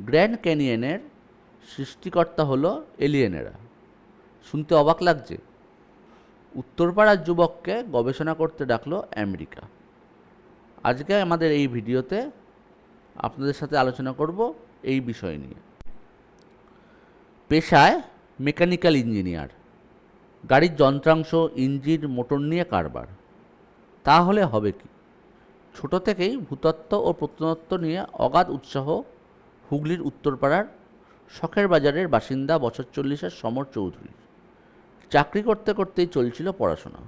Grand ক্যানিয়নের সৃষ্টিকর্তা হলো এলিয়েনেরা। শুনতে অবাক লাগছে। উত্তরপাড়ার যুবককে গবেষণা করতে ডাকলো আমেরিকা। আজকে আমাদের এই ভিডিওতে আপনাদের সাথে আলোচনা করব এই বিষয় নিয়ে। পেশায় মেকানিক্যাল ইঞ্জিনিয়ার। গাড়ির যন্ত্রাংশ, ইঞ্জিন, মোটর নিয়ে কারবার। তাহলে হবে কি? ছোট থেকেই ভূতত্ত্ব ও প্রত্নতত্ত্ব নিয়ে অগাধ উৎসাহ হুগলির উত্তরপাড়ার শখের বাজারের বাসিন্দা বছর চল্লিশের সমর চৌধুরী। চাকরি করতে করতেই চলছিল পড়াশোনা।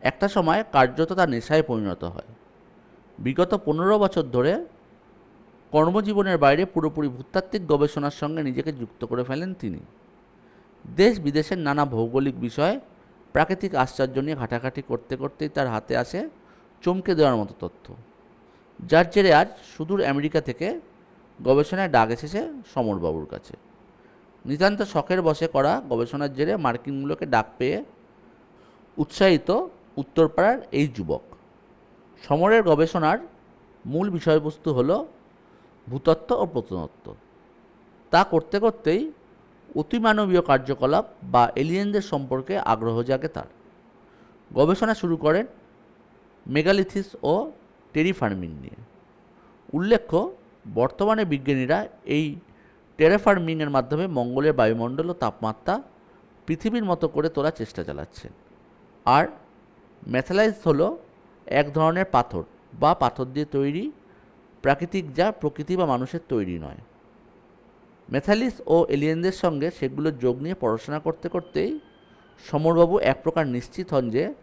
একটা সময় কার্যত তার নেশায় পরিণত হয়। বিগত পনেরো বছর ধরে কর্মজীবনের বাইরে পুরোপুরি ভূতাত্ত্বিক গবেষণার সঙ্গে নিজেকে যুক্ত করে ফেলেন তিনি। দেশ বিদেশের নানা ভৌগোলিক বিষয়, প্রাকৃতিক আশ্চর্য নিয়ে ঘাটাঘাটি করতে করতেই তার হাতে আসে চমকে দেওয়ার মতো তথ্য। যার জেরে আজ সুদূর আমেরিকা থেকে গবেষণায় ডাক এসেছে সমরবাবুর কাছে। নিতান্ত শখের বসে করা গবেষণার জেরে মার্কিনগুলোকে ডাক পেয়ে উৎসাহিত উত্তরপাড়ার এই যুবক। সমরের গবেষণার মূল বিষয়বস্তু হল ভূতত্ত্ব ও প্রত্নতত্ত্ব। তা করতে করতেই অতিমানবীয় কার্যকলাপ বা এলিয়েনদের সম্পর্কে আগ্রহ জাগে তার। গবেষণা শুরু করেন মেগালিথিস ও টেরিফার্মিং নিয়ে। উল্লেখ্য বর্তমানে বিজ্ঞানীরা এই টেরেফার্মিংয়ের মাধ্যমে মঙ্গলের বায়ুমণ্ডল ও তাপমাত্রা পৃথিবীর মতো করে তোলার চেষ্টা চালাচ্ছেন। আর ম্যাথালাইজ হলো এক ধরনের পাথর বা পাথর দিয়ে তৈরি প্রাকৃতিক যা প্রকৃতি বা মানুষের তৈরি নয়। মেথালিস ও এলিয়েনদের সঙ্গে সেগুলো যোগ নিয়ে পড়াশোনা করতে করতেই সমরবাবু এক প্রকার নিশ্চিত হন যে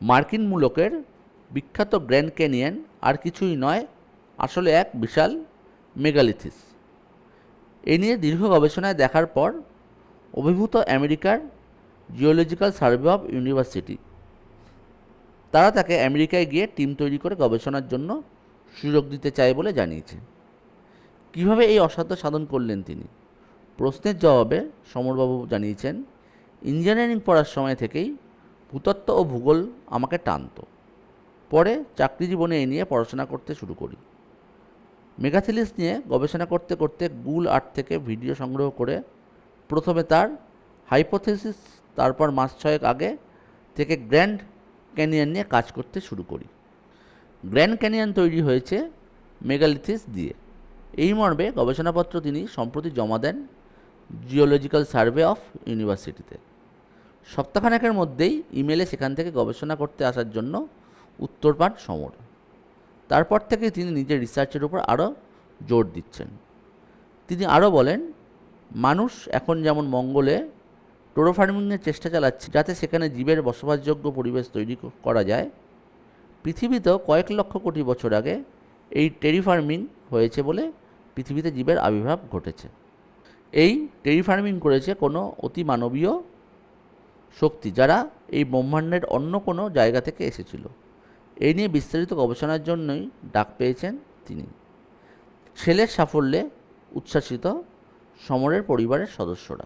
মার্কিন মূলকের বিখ্যাত গ্র্যান্ড ক্যানিয়ন আর কিছুই নয় আসলে এক বিশাল মেগালিথিস। এ নিয়ে দীর্ঘ গবেষণায় দেখার পর অভিভূত আমেরিকার জিওলজিক্যাল সার্ভে অফ ইউনিভার্সিটি, তারা তাকে আমেরিকায় গিয়ে টিম তৈরি করে গবেষণার জন্য সুযোগ দিতে চায় বলে জানিয়েছে। কীভাবে এই অসাধ্য সাধন করলেন তিনি? প্রশ্নের জবাবে সমরবাবু জানিয়েছেন, ইঞ্জিনিয়ারিং পড়ার সময় থেকেই ভূতত্ত্ব ও ভূগোল আমাকে টানতো। পরে চাকরি জীবনে এই নিয়ে পড়াশোনা করতে শুরু করি। মেগাথিলিস নিয়ে গবেষণা করতে করতে গুল আর্ট থেকে ভিডিও সংগ্রহ করে প্রথমে তার হাইপোথেসিস, তারপর মাস ছয়েক আগে থেকে গ্র্যান্ড ক্যানিয়ন নিয়ে কাজ করতে শুরু করি। গ্র্যান্ড ক্যানিয়ন তৈরি হয়েছে মেগালিথিস দিয়ে। এই মর্মে গবেষণাপত্র তিনি সম্প্রতি জমা দেন জিওলজিক্যাল সার্ভে অফ ইউনিভার্সিটিতে। সপ্তাহখানেকের মধ্যেই ইমেলে সেখান থেকে গবেষণা করতে আসার জন্য উত্তর পান সমর। তারপর থেকে তিনি নিজের রিসার্চের উপর আরও জোর দিচ্ছেন। তিনি আরও বলেন, মানুষ এখন যেমন মঙ্গলে টোরো ফার্মিংয়ের চেষ্টা চালাচ্ছে, যাতে সেখানে জীবের বসবাসযোগ্য পরিবেশ তৈরি করা যায়, পৃথিবীতেও কয়েক লক্ষ কোটি বছর আগে এই টেরিফার্মিং হয়েছে বলে পৃথিবীতে জীবের আবির্ভাব ঘটেছে। এই টেরিফার্মিং করেছে কোনো অতি মানবীয় শক্তি যারা এই ব্রহ্মাণ্ডের অন্য কোনো জায়গা থেকে এসেছিল। এই নিয়ে বিস্তারিত গবেষণার জন্যই ডাক পেয়েছেন তিনি। ছেলের সাফল্যে উচ্ছ্বাসিত সমরের পরিবারের সদস্যরা।